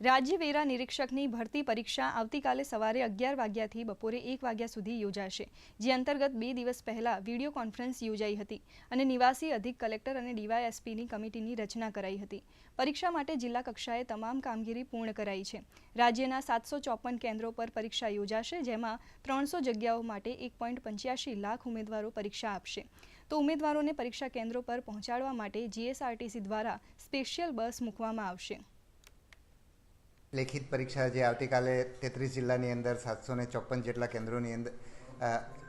રાજ્ય વેરા નિરીક્ષકની ભરતી પરીક્ષા આવતીકાલે સવારે અગિયાર વાગ્યાથી બપોરે એક વાગ્યા સુધી યોજાશે, જે અંતર્ગત બે દિવસ પહેલા વીડિયો કોન્ફરન્સ યોજાઈ હતી અને નિવાસી અધિક કલેક્ટર અને ડીવાયએસપીની કમિટીની રચના કરાઈ હતી. પરીક્ષા માટે જિલ્લા કક્ષાએ તમામ કામગીરી પૂર્ણ કરાઈ છે. રાજ્યના સાતસો ચોપન કેન્દ્રો પર પરીક્ષા યોજાશે, જેમાં ત્રણસો જગ્યાઓ માટે એક લાખ ઉમેદવારો પરીક્ષા આપશે. તો ઉમેદવારોને પરીક્ષા કેન્દ્રો પર પહોંચાડવા માટે જીએસઆરટીસી દ્વારા સ્પેશિયલ બસ મૂકવામાં આવશે. લેખિત પરીક્ષા જે આવતીકાલે તેત્રીસ જિલ્લાની અંદર સાતસો ને ચોપન જેટલા કેન્દ્રોની અંદર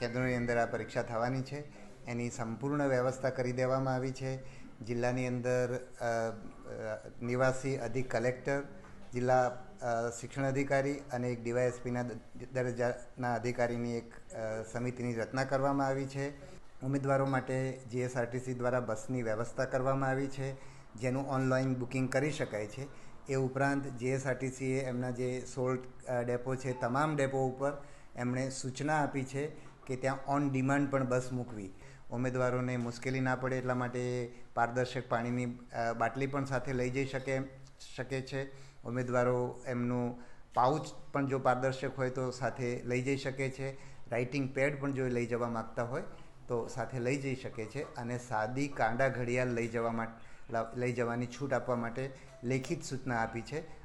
કેન્દ્રોની અંદર આ પરીક્ષા થવાની છે. એની સંપૂર્ણ વ્યવસ્થા કરી દેવામાં આવી છે. જિલ્લાની અંદર નિવાસી અધિક કલેક્ટર, જિલ્લા શિક્ષણ અધિકારી અને એક ડીવાયએસપીના દરજ્જાના અધિકારીની એક સમિતિની રચના કરવામાં આવી છે. ઉમેદવારો માટે જીએસઆરટીસી દ્વારા બસની વ્યવસ્થા કરવામાં આવી છે, જેનું ઓનલાઈન બુકિંગ કરી શકાય છે. એ ઉપરાંત જીએસઆરટીસીએ એમના જે સોલ્ટ ડેપો છે, તમામ ડેપો ઉપર એમણે સૂચના આપી છે કે ત્યાં ઓન ડિમાન્ડ પણ બસ મૂકવી. ઉમેદવારોને મુશ્કેલી ના પડે એટલા માટે પારદર્શક પાણીની બાટલી પણ સાથે લઈ જઈ શકે શકે છે. ઉમેદવારો એમનું પાઉચ પણ જો પારદર્શક હોય તો સાથે લઈ જઈ શકે છે. રાઇટિંગ પેડ પણ જો લઈ જવા માગતા હોય તો સાથે લઈ જઈ શકે છે અને સાદી કાંડા ઘડિયાળ લઈ જવા માટે લઈ જવાની છૂટ આપવા માટે લેખિત સૂચના આપી છે.